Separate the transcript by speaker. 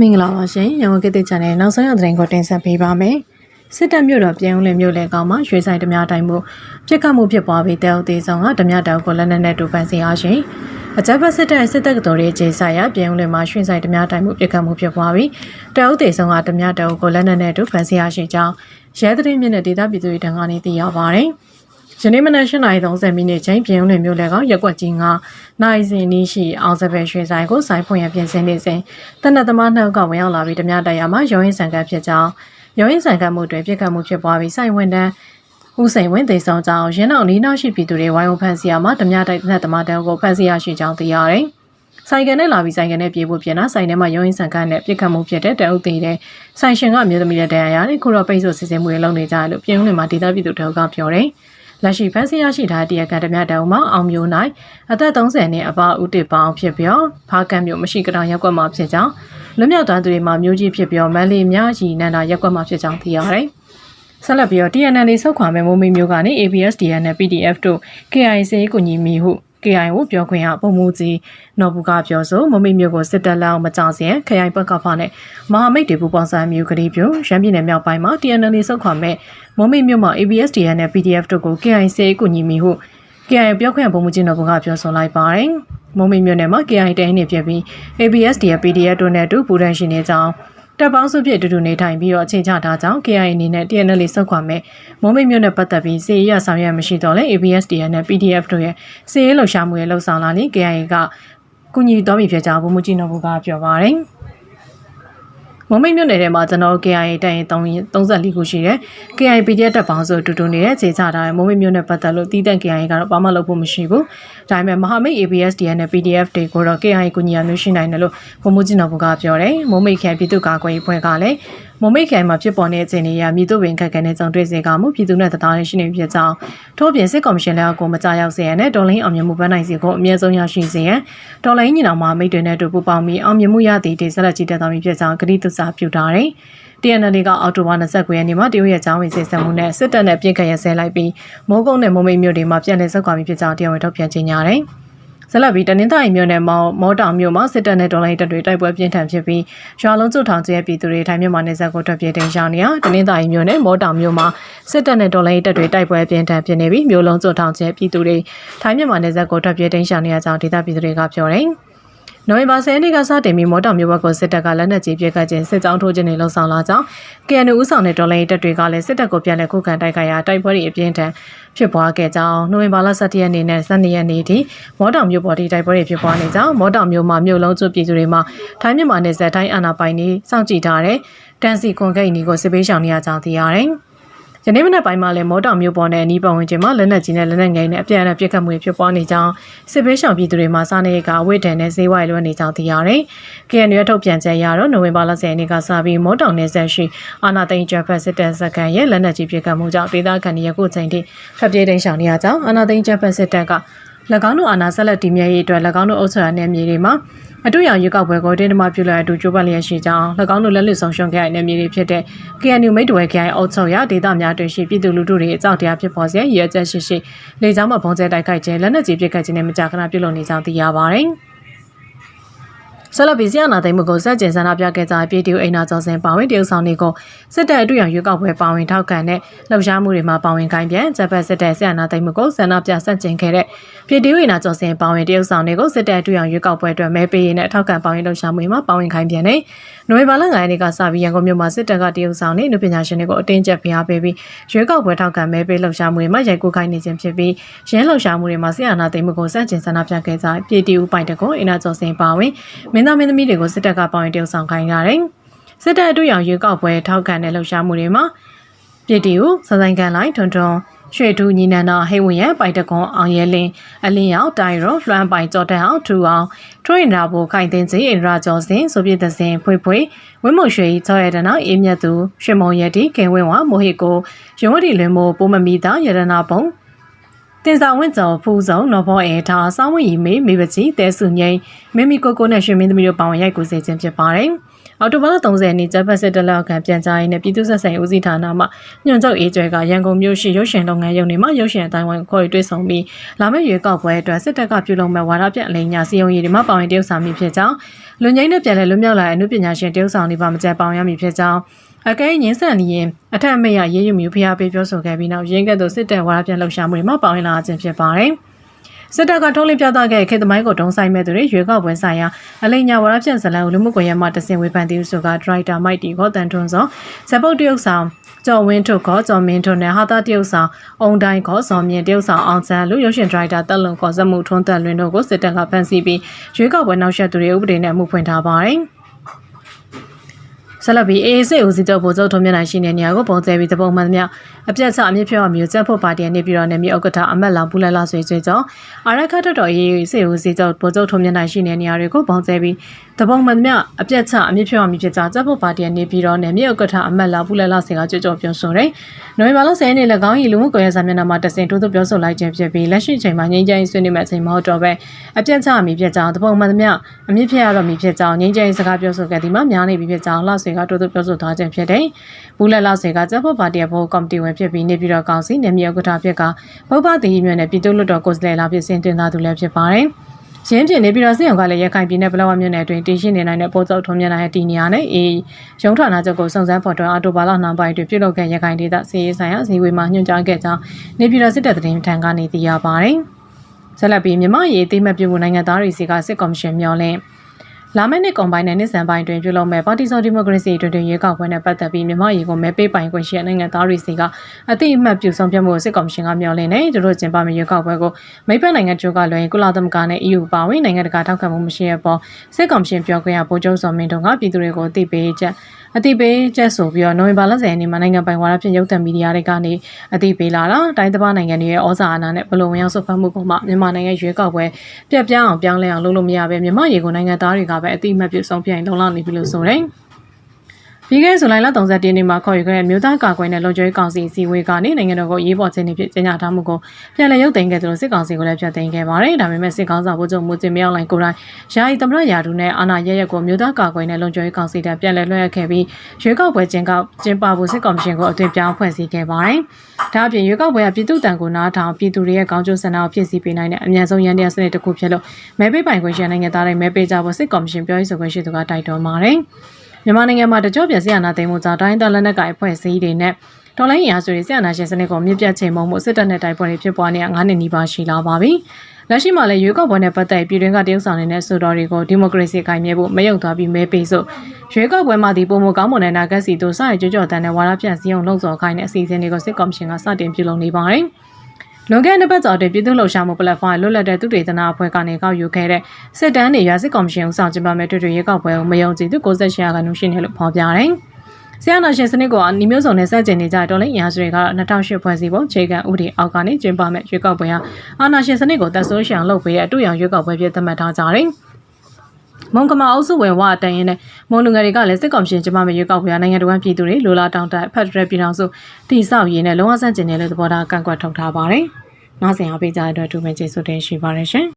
Speaker 1: မင်္ဂလာပါရှင်ရန်ကုန်ကတိချန်နယ်နောက်ဆုံးရသတင်းကိုတင်ဆက်ပေးပါမယ်စစ်တပ်မြို့တော်ပြည်ဦးလင်မြို့လေကောင်မှာရွှေဆိုင်ဓမြတိုင်းမှုပြစ်ခတ်မှုဖြစ်ပွားပြီးတဲဥသေးဆောင်ကဓမြတောင်ကိုလက်နက်နဲ့တူပန်းစီအားရှင်အကြမ်းဖက်စစ်တပ်ရဲ့စစ်တပ်ကတော်ရဲ့ခြေဆိုင်ရပြည်ဦးလင်မှာရွှေဆိုင်ဓမြတိုင်းမှုပြစ်ခတ်မှုဖြစ်ပွားပြီးတဲဥသေးဆောင်ကဓမြတောင်ကိုလက်နက်နဲ့တူပန်းစီအားရှင်ကြောင်းရဲသတင်းမြင့်တဲ့ဒေသပြည်သူတွေတန်းကနေသိရပါတယ် ယနေ့မနက်8:30မိနစ်ချိန်ပြည်ဦးလင်မြို့လေကောင်ရက်ကွက်ကြီးကနိုင်စင်နီးရှိအောင်စပယ်ရွှေဆိုင်ကိုဆိုင်ဖွင့်ရပြင်ဆင်နေစဉ်တနက်သမားနှုတ်ကဝင်ရောက်လာပြီးဓမြတရားမှာရောရင်းဆန်ကပ်ဖြစ်ကြောင်းရောရင်းဆန်ကပ်မှုတွေပြစ်ခတ်မှုဖြစ်ပွားပြီးဆိုင်ဝင်တန်းဦးစိန်ဝင်းသိဆောင်ကြောင်းရင်းအောင်နီးနောက်ရှိပြည်သူတွေဝိုင်းဝန်းဖန်ဆီးရမှာဓမြတိုက်တဲ့သမားတန်းကိုဖန်ဆီးရရှိကြောင်းသိရတယ်။ဆိုင်ကန်နဲ့လာပြီးဆိုင်ကန်နဲ့ပြေးဖို့ပြင်တာဆိုင်ထဲမှာရုံးရင်းဆန်ကန်းနဲ့ပြစ်ခတ်မှုဖြစ်တဲ့တအုပ်သေးတဲ့ဆိုင်ရှင်ကအမျိုးသမီးရဲ့တရားရတယ်ခုတော့ပိတ်ဆို့စစ်ဆေးမှုတွေလုပ်နေကြတယ်လို့ပြည်ဦးလင်မှာဒေသပြည်သူတို့ကပြောတယ်။ လက်ရှိဖန်ဆီးရရှိထားတဲ့တရားကဓမြတောင်မှာအောင်မျိုးနိုင်အသက်30နှစ်အပဦးတစ်ပေါင်းဖြစ်ပြီးဖားကံမျိုးမရှိကတောင်ရက်ကွက်မှာဖြစ်ကြောင်းလွတ်မြောက်သွားသူတွေမှာမျိုးကြီးဖြစ်ပြီးမန်လေးများရီနန္ဒာရက်ကွက်မှာဖြစ်ကြောင်းသိရတယ်။ဆက်လက်ပြီးတော့ TNL ဆုတ်ခွာမဲ့မိုးမီမျိုးကနေ ABSDN နဲ့ PDF တို့ KIC ကိုညီမီဟု KI ကိုပြောခွင့်ရပုံမှုကြီးနော်ဘူးကပြောဆိုမမိမျိုးကိုစစ်တပ်လောက်မကြောက်စင်ခရိုင်ဘက်ကဖာနဲ့မဟာမိတ်တွေပူပေါင်းဆိုင်မျိုးကလေးပြရန်ပြည်နယ်မြောက်ပိုင်းမှာ TNL ဆုတ်ခွာမဲ့မမိမျိုးမှာ ABSDN နဲ့ PDF တို့ကို KI စေကိုညီမီဟု KI ပြောခွင့်ရပုံမှုကြီးနော်ဘူးကပြောဆိုလိုက်ပါတယ်မမိမျိုးနယ်မှာ KI တိုင်းနေပြပြီး ABSDN PDF တို့နဲ့အတူပူးထန်ရှိနေကြောင်း တပ်ပေါင်းစုဖြစ်တူတူနေထိုင်ပြီးတော့အချိန်ချထားကြောင်း KI အနေနဲ့ TNL ဆုတ်ခွာမဲ့မုံမိတ်မြို့နဲ့ပတ်သက်ပြီးစီရဆောင်ရွက်မရှိတော့လဲ ABSDN နဲ့ PDF တို့ရဲ့စီရေးလှုပ်ရှားမှုရဲ့လှုပ်ဆောင်လာနေ KI ကကုညီတော်ပြီဖြစ်ကြောင်းဘုံမကြီးနော်ဘုကပြောပါတယ် မုံမိတ်မြို့နယ်ထဲမှာကျွန်တော် KIA တိုင်34ခုရှိတယ်။ KIA PDF တပ်ပေါင်းစုတူတူနေတဲ့ခြေချထားတဲ့မုံမိတ်မြို့နယ်ပတ်သက်လို့တီးတန့် KIA ကတော့ဘာမှလုပ်ဖို့မရှိဘူး။ဒါပေမဲ့မဟာမိတ် ABSDN နဲ့ PDF တွေကိုတော့ KIA ကိုညီရမျိုးရှိနိုင်တယ်လို့ဘုံမကြီးနော်ဘုကပြောတယ်။မုံမိတ်ခိုင်ပြည်သူ့ကာကွယ်ရေးဖွဲ့ကလည်း မုံမိတ်ခိုင်မှာဖြစ်ပေါ်နေတဲ့အခြေအနေအရပြည်သူ့ဝင်ခက်ခဲတဲ့ကြောင့်တွေ့စေကမှုပြည်သူနဲ့တရားရရှိနေဖြစ်ကြောင်းထို့ပြင်စစ်ကော်မရှင်လက်အောက်ကိုမကြရောက်စေရန်နဲ့ဒေါ်လိန်အောင်မြင်မှုပန်းနိုင်စီကိုအမြဲဆုံးရရှိစေရန်ဒေါ်လိန်ညီနောင်မမိတ်တွေနဲ့တူပူပေါင်းပြီးအောင်မြင်မှုရသည့်ဒေသလက်ကြီးတက်သွားပြီဖြစ်ကြောင်းကတိသစ္စာပြုထားတယ်။ TNL ကအော်တိုဘာ29ရက်နေ့မှာတရုတ်ရဲ့ချောင်းဝင်စစ်ဆမှုနဲ့စစ်တပ်နဲ့ပြစ်ခတ်ရဆဲလိုက်ပြီးမိုးကုတ်နဲ့မုံမိတ်မြို့တွေမှာပြန်လည်ဆုတ်ခွာပြီးဖြစ်ကြောင်းတရားဝင်ထုတ်ပြန်ကြေညာတယ်။ ဇလဘီတနင်္သာရီမြို့နယ်မောမောတောင်မြို့မှာစစ်တပ်နဲ့တော်လိုင်းတပ်တွေတိုက်ပွဲပြင်းထန်ဖြစ်ပြီးရွာလုံးကျွတ်ထောင်ကျဲပြည်သူတွေထိုင်းမြန်မာနယ်စပ်ကိုထွက်ပြေးတင်ရှောင်နေရတနင်္သာရီမြို့နယ်မောတောင်မြို့မှာစစ်တပ်နဲ့တော်လိုင်းတပ်တွေတိုက်ပွဲပြင်းထန်ဖြစ်နေပြီးမြို့လုံးကျွတ်ထောင်ကျဲပြည်သူတွေထိုင်းမြန်မာနယ်စပ်ကိုထွက်ပြေးတင်ရှောင်နေရကြောင်းဒေသပြည်သူတွေကပြောတယ်။ နိုဝင်ဘာ10ရက်နေ့ကစတင်ပြီးမော်တော်မြို့ဘက်ကိုစစ်တပ်ကလက်နက်ကြီးပစ်ခတ်ခြင်းစစ်ကြောင်းထိုးခြင်းတွေလှုံ့ဆော်လာကြောင်း KNU ဦးဆောင်တဲ့ဒေါ်လာတပ်တွေကလည်းစစ်တပ်ကိုပြန်လည်ခုခံတိုက်ခိုက်ရာတိုက်ပွဲတွေအပြင်းထန်ဖြစ်ပွားခဲ့ကြောင်းနိုဝင်ဘာလ17ရက်နေ့နဲ့12ရက်နေ့ထိမော်တော်မြို့ပေါ်ထိတိုက်ပွဲတွေဖြစ်ပွားနေကြောင်းမော်တော်မြို့မှာမြို့လုံးကျွပြည်သူတွေမှာထိုင်းမြန်မာနယ်စပ်တိုင်းအာဏာပိုင်တွေစောင့်ကြည့်ထားတဲ့တန်စီကွန်ဂိတ်နီကိုစစ်ပေးရှောင်နေရကြောင်းသိရတယ်။ ယနေ့မနက်ပိုင်းမှာလည်းမော်တော်မျိုးပေါ်နဲ့အနီးပတ်ဝန်းကျင်မှာလက်နက်ကြီးနဲ့လက်နက်ငယ်နဲ့အပြန်အလှန်ပစ်ခတ်မှုတွေဖြစ်ပွားနေကြောင်းစစ်ပေးရှောင်ပြည်သူတွေမှာစားနေကအဝိဒန်နဲ့ဈေးဝိုင်လွှဲနေကြောင်းသိရတယ်။ KNU ရဲ့ထုတ်ပြန်ချက်အရတော့နိုဝင်ဘာလ10ရက်နေ့ကစပြီးမော်တော်နယ်ဆက်ရှိအာနာသိန်းကျဖက်စစ်တပ်စကန်ရဲ့လက်နက်ကြီးပစ်ခတ်မှုကြောင့်ဒေသခံတွေယခုချိန်ထိဖျက်ပြေးတိမ်းရှောင်နေရကြောင်းအာနာသိန်းကျဖက်စစ်တပ်က၎င်းတို့အာဏာဆက်လက်တည်မြဲရေးအတွက်၎င်းတို့အုပ်ချုပ်ရတဲ့မြေတွေမှာ အတူရောင်ရွေးကောက်ပွဲကိုတင်းတမပြုလိုက်အတူကြိုးပမ်းလျက်ရှိကြောင်း၎င်းတို့လက်လွတ်ဆောင်ရှုံးခဲ့တဲ့မြေတွေဖြစ်တဲ့ KNU မိတ်တွယ်ခိုင်အုပ်ချုပ်ရဒေသများတွင်ရှိပြည်သူလူထုတွေအကြောက်တရားဖြစ်ပေါ်စေရည်ရွယ်ချက်ရှိရှိလေကြောင်းမှာဘုံကျဲတိုက်ခိုက်ခြင်းလက်နက်ကြီးပစ်ခတ်ခြင်းနဲ့မကြာခဏပြုလုပ်နေကြောင်းသိရပါတယ်။ ဆက်လက်ပြီးဆီယနာသိမ်းမှုကိုစက်ကျင်ဆန္ဒပြခဲ့ကြပြည်သူအိမ်နာကျော်စင်ပါဝင်တရုတ်ဆောင်တွေကိုစစ်တပ်အတွေ့အကြုံရွေးကောက်ပွဲပါဝင်ထောက်ခံတဲ့လှုပ်ရှားမှုတွေမှာပါဝင်ခိုင်းပြန်ဂျပန်စစ်တပ်ဆီယနာသိမ်းမှုကိုဆန္ဒပြစက်ကျင်ခဲ့တဲ့ပြည်သူအိမ်နာကျော်စင်ပါဝင်တရုတ်ဆောင်တွေကိုစစ်တပ်အတွေ့အကြုံရွေးကောက်ပွဲအတွက်မဲပေးရင်းနဲ့ထောက်ခံပါဝင်လှုပ်ရှားမှုတွေမှာပါဝင်ခိုင်းပြန်တဲ့နိုဝင်ဘာလ9ရက်နေ့ကစပြီးရန်ကုန်မြို့မှာစစ်တပ်ကတရုတ်ဆောင်နဲ့လူပညာရှင်တွေကိုအတင်းကျပ်ဖိအားပေးပြီးရွေးကောက်ပွဲထောက်ခံမဲပေးလှုပ်ရှားမှုတွေမှာရိုက်ကူးခိုင်းနေခြင်းဖြစ်ပြီးရင်းလှုပ်ရှားမှုတွေမှာဆီယနာသိမ်းမှုကိုစက်ကျင်ဆန္ဒပြခဲ့ကြပြည်သူပိုင်တကုံအိမ်နာကျော်စင်ပါဝင်မင်းသားမင်းသမီးတွေကိုစစ်တပ်ကပေါဝင်တရုတ်ဆောင်ခိုင်းရတယ်။စစ်တပ်အတွေ့အကြုံရွေးကောက်ပွဲထောက်ခံတဲ့လှုပ်ရှားမှုတွေမှာပြည်တီကိုစဆိုင်ကန်လိုက်ထွန်းထွန်းရွှေထူးညီနန္ဒဟိဝင်ရပိုက်တကွန်အောင်ရဲလင်းအလင်းရောက်တိုင်ရောလွှမ်းပိုင်ကြော်တန်အောင်ထူအောင်ထွရင်နာဘူခိုင်တင်စီအင်ရာကျော်စင်ဆိုပြတဲ့စင်ဖွေဖွေဝင်းမုံရွှေချောရတနာအေးမြတ်သူရွှေမုံရတီခင်ဝင်းဝမိုဟီကိုရုံးဝတီလွင်မိုးပိုးမမီတာရတနာပုံ တတင်ဆောင်ဝင့်ကျော်ဖူးစုံနော်ဘောအဲထားစောင်းဝင်းရီမေမေပကြီးတဲစုငိမ့်မမီကိုကိုနဲ့ရွှေမင်းသမီးတို့ပါဝင်ရိုက်ကူးစေခြင်းဖြစ်ပါတယ်။အော်တိုဘာလ30ရက်နေ့ဂျပန်စစ်တလောက်ခံပြန်ကြားရေးနဲ့ပြည်သူ့ဆက်ဆံရေးဦးစီးဌာနမှညွှန်ချုပ်အေးကျွဲကရန်ကုန်မြို့ရှိရုပ်ရှင်လုပ်ငန်းရုံတွေမှာရုပ်ရှင်အတိုင်းဝိုင်းခေါ်ယူတွေ့ဆုံပြီးလာမယ့်ရွေးကောက်ပွဲအတွက်စစ်တပ်ကပြုလုပ်မဲ့ဝါဒပြအလိညာစီယုံရည်တွေမှာပါဝင်တရုတ်ဆောင်မိဖြစ်ကြောင်းလူငိမ့်နဲ့ပြန်လည်လွတ်မြောက်လာတဲ့အမှုပညာရှင်တရုတ်ဆောင်တွေပါမကြက်ပေါင်းရမည်ဖြစ်ကြောင်း အကဲငင်းဆန်လီရင်အထက်အမိတ်ရရေးယူမျိုးဖျားပေးပြောဆိုခဲ့ပြီးနောက်ရင်းကဲ့သို့စစ်တပ်ဝါဒပြန်လှုပ်ရှားမှုတွေမှာပါဝင်လာခြင်းဖြစ်ပါတယ်။စစ်တပ်ကထုံးလင်းပြသခဲ့ခေတ်သမိုင်းကိုတုံးဆိုင်မဲ့သူတွေရွေးကောက်ပွဲဆိုင်ရာအလိညာဝါဒပြန်ဇလန်ကိုလူမှုကွန်ရက်မှာတစင်ဝေဖန်သူဆိုကဒရိုက်တာမိုက်တီခေါ်တန်ထွန်းစောဇပုတ်တရုတ်ဆောင်ကျော်ဝင်းထုတ်ခေါ်ကျော်မင်းထွန်းနဲ့ဟာတာတရုတ်ဆောင်အုံတိုင်းခေါ်စော်မြင့်တရုတ်ဆောင်အောင်ချန်လူရုပ်ရှင်ဒရိုက်တာတက်လုံခေါ်စက်မှုထွန်းသက်လွင်တို့ကိုစစ်တပ်ကဖမ်းဆီးပြီးရွေးကောက်ပွဲနောက်ဆက်သူတွေဥပဒေနဲ့မှုဖွင့်ထားပါတယ်။ ဆက်လက်ပြီးအေးစစ်ဦးစီးချုပ်ဗိုလ်ချုပ်ထုံးမြနိုင်ရှိတဲ့နေရာကိုပုံကျဲပြီးတပုံမှန်သမျှအပြတ်ချအမြင့်ဖြောအမျိုးကျပ်ဖို့ပါတီနေပြည်တော်နယ်မြေဥက္ကဋ္ဌအမတ်လောင်ပူလက်လာဆွေကျွေးကြောအာရခတ်တော်အေးစစ်ဦးစီးချုပ်ဗိုလ်ချုပ်ထုံးမြနိုင်ရှိတဲ့နေရာတွေကိုပုံကျဲပြီးတပုံမှန်သမျှအပြတ်ချအမြင့်ဖြောအမျိုးဖြစ်ကြောကျပ်ဖို့ပါတီနေပြည်တော်နယ်မြေဥက္ကဋ္ဌအမတ်လောင်ပူလက်လာဆွေကကြွကြောပြောဆိုတယ်။နိုဝင်ဘာလ10ရက်နေ့၎င်း၏လူမှုကွန်ရက်စာမျက်နှာမှာတစင်ထိုးသွပြောဆိုလိုက်ခြင်းဖြစ်ပြီးလက်ရှိချိန်မှာငြိမ်းချမ်းရေးဆွေးနွေးမဲ့အချိန်မဟုတ်တော့ပဲအပြတ်ချအမြင့်ဖြစ်ကြောတပုံမှန်သမျှအမြင့်ဖြစ်ရတော့မည်ဖြစ်ကြောငြိမ်းချမ်းရေးစကားပြောဆိုခဲ့သည်မှာများနေပြီဖြစ်ကြောလှဆွေကတိုးတိုးပြောဆိုထားခြင်းဖြစ်တယ်။ဘူးလက်လောက်စေကကျပ်ဖို့ပါတီရဲ့ဘိုးကော်မတီဝင်ဖြစ်ပြီးနေပြည်တော်ကောင်စီနေမြေဥက္ကဋ္ဌဖြစ်ကဘုဗ္ဗတိမြင့်နဲ့ပြည်သူ့လွှတ်တော်ကိုယ်စားလှယ်လာဖြစ်စင်တင်သားသူလည်းဖြစ်ပါတယ်။ရင်းဖြစ်နေပြီးတော့စစ်ရုံကလည်းရခိုင်ပြည်နယ်ပလောဝမြို့နယ်အတွင်းတည်ရှိနေနိုင်တဲ့ပို့ချုပ်ထုံးမြနိုင်တဲ့တီနီယာနဲ့အေးရုံးဌာနချုပ်ကိုစုံစမ်းဖော်ထုတ်အော်တိုဘာလနောက်ပိုင်းတွင်ပြုလုပ်ခဲ့ရခိုင်ဒေသစီရေးဆိုင်ရာဇီဝေမှာညွှန်ကြားခဲ့ကြောင်းနေပြည်တော်စစ်တပ်သတင်းထံကနေသိရပါတယ်။ဆက်လက်ပြီးမြမရေးအသိမှတ်ပြုမှုနိုင်ငံသားတွေစီကစစ်ကော်မရှင်မျှော်လင့် လာမယ့်နှစ်ကွန်ပိုင်းနဲ့နှစ်ဆန်ပိုင်းတွင်ပြုလုပ်မဲ့ပါတီစုံဒီမိုကရေစီတွင်တွင်ရွေးကောက်ပွဲနဲ့ပတ်သက်ပြီးမြန်မာရေးကိုမဲပေးပိုင်ခွင့်ရှိတဲ့နိုင်ငံသားတွေစီကအသိအမှတ်ပြုဆုံးဖြတ်မှုကိုစစ်ကော်မရှင်ကမျှော်လင့်နေသူတို့ကျင်းပမယ့်ရွေးကောက်ပွဲကိုမိတ်ဖက်နိုင်ငံချို့ကလွှဲကုလသမဂ္ဂနဲ့ EU ပါဝင်နိုင်ငံတကာထောက်ခံမှုမရှိတဲ့ပေါ်စစ်ကော်မရှင်ပြောခွင့်ရဗိုလ်ချုပ်စောမင်းတုံကပြည်သူတွေကိုအသိပေးချက်အသိပေးချက်ဆိုပြီးတော့နိုဝင်ဘာလ10ရက်နေ့မှာနိုင်ငံပိုင်ဝါဒဖြင့်ရုပ်သံမီဒီယာတွေကနေအသိပေးလာတာတိုင်းတစ်ပါးနိုင်ငံတွေရဲ့ဩဇာအာဏာနဲ့ဘလုံဝင်ရောက်ဆုတ်ဖက်မှုပေါ်မှာမြန်မာနိုင်ငံရွေးကောက်ပွဲပြက်ပြားအောင်ပြောင်းလဲအောင်လုပ်လို့မရပဲမြန်မာရေကုန်နိုင်ငံသားတွေကပဲအသိအမှတ်ပြုဆုံးဖြတ်ရင်လုံလောက်နေပြီလို့ဆိုတယ်။ ပြီးခဲ့တဲ့ဇူလိုင်လ31ရက်နေ့မှာခေါ်ယူခဲ့တဲ့မြို့သားကာကွယ်တဲ့လုံခြုံရေးကောင်စီအစည်းအဝေးကနေနိုင်ငံတော်ကိုရေးပေါ်ခြင်းတွေဖြစ်ကြေညာထားမှုကိုပြန်လည်ရုပ်သိမ်းခဲ့သလိုစစ်ကောင်စီကိုလည်းဖျက်သိမ်းခဲ့ပါတယ်။ဒါပေမဲ့စစ်ကောင်စာဗိုလ်ချုပ်မူတင်မြောက်လိုင်ကိုယ်တိုင်ယာယီသမရယာဒူနဲ့အာဏာရရက်ကိုမြို့သားကာကွယ်တဲ့လုံခြုံရေးကောင်စီတပ်ပြန်လည်လွှဲအပ်ခဲ့ပြီးရွေးကောက်ပွဲကျင်းကောက်ကျင်းပဖို့စစ်ကောင်ရှင်ကိုအသွင်ပြောင်းဖွဲ့စည်းခဲ့ပါတယ်။ဒါအပြင်ရွေးကောက်ပွဲကပြည်သူ့တန်ကိုနားထောင်ပြည်သူတွေရဲ့ကောင်းကျိုးဆန္ဒကိုဖြစ်စီပေးနိုင်တဲ့အမြန်ဆုံးရန်တရားစနစ်တစ်ခုဖြစ်လို့မဲပေးပိုင်ခွင့်ရှိတဲ့နိုင်ငံသားတွေမဲပေးကြဖို့စစ်ကောင်ရှင်ပြောရေးဆိုခွင့်ရှိသူကတိုက်တွန်းပါတယ်။ မြန်မာနိုင်ငံမှာတကြော့ပြန်ဆရာနာသိမ်းမှုကြောင့်တိုင်းဒေသလက်နက်ကိုင်အဖွဲ့အစည်းတွေနဲ့တော်လိုင်းရာဆိုတွေဆရာနာရှင်စနစ်ကိုမြင့်ပြတ်ချိန်မုံမှုစစ်တပ်နဲ့တိုက်ပွဲတွေဖြစ်ပွားနေတာ9နှစ်နီးပါးရှိလာပါပြီ။လက်ရှိမှာလည်းရွေးကောက်ပွဲနဲ့ပတ်သက်ပြည်တွင်းကတရုတ်ဆောင်နေတဲ့ဆိုတော်တွေကိုဒီမိုကရေစီခိုင်မြဲဖို့မယုံသွားပြီးမဲပေးစို့ရွေးကောက်ပွဲမှာဒီပုံမကောင်းမွန်တဲ့နာဂတ်စီတို့စရကြွကြွတန်တဲ့ဝါဒပြန့်စည်းအောင်လှုံ့ဆော်ခိုင်းတဲ့အစီအစဉ်တွေကိုစစ်ကော်မရှင်ကစတင်ပြုလုပ်နေပါတယ်။ လွန်ခဲ့တဲ့ဘက်ကျော်တဲ့ပြည်သူ့လှုပ်ရှားမှု platform လွတ်လပ်တဲ့သူတေသနာအဖွဲ့ကနေကောက်ယူခဲ့တဲ့စစ်တမ်းတွေရစစ်ကော်မရှင်ဦးဆောင်ကျင်းပမဲ့တွေ့တွေ့ရေကောက်ပွဲကိုမယုံကြည်သူ68ရာခိုင်နှုန်းရှိနေလို့ဖော်ပြတယ်။ဆီယနာရှင်စနစ်ကအနီမျိုးစုံနဲ့စတင်နေကြတော်လိုင်းအရာစုတွေကတော့2008ဖွဲ့စည်းပုံခြေခံဥပဒေအောက်ကနေကျင်းပမဲ့ရွေးကောက်ပွဲဟာအာဏာရှင်စနစ်ကိုတပ်ဆိုးရှောင်လုပ်ပေးတဲ့အတူရောင်ရွေးကောက်ပွဲဖြစ်သတ်မှတ်ထားကြတယ်။ မုံကမာအုပ်စုဝင်ဝအတန်ရင်နဲ့မုံလူငယ်တွေကလည်းစစ်ကောင်ရှင်ကျမမရွေးကောက်ပွဲနိုင်ငံတော်ပြည်သူတွေလိုလားတောင်းတဖက်ဒရယ်ပြည်ထောင်စုတည်ဆောက်ရေးနဲ့လုံအောင်ဆန့်ကျင်တဲ့သဘောထားကန့်ကွက်ထုတ်ထားပါတယ်။နားဆင်အားပေးကြတဲ့အတွက်အထူးပဲကျေးဇူးတင်ရှိပါတယ်ရှင်။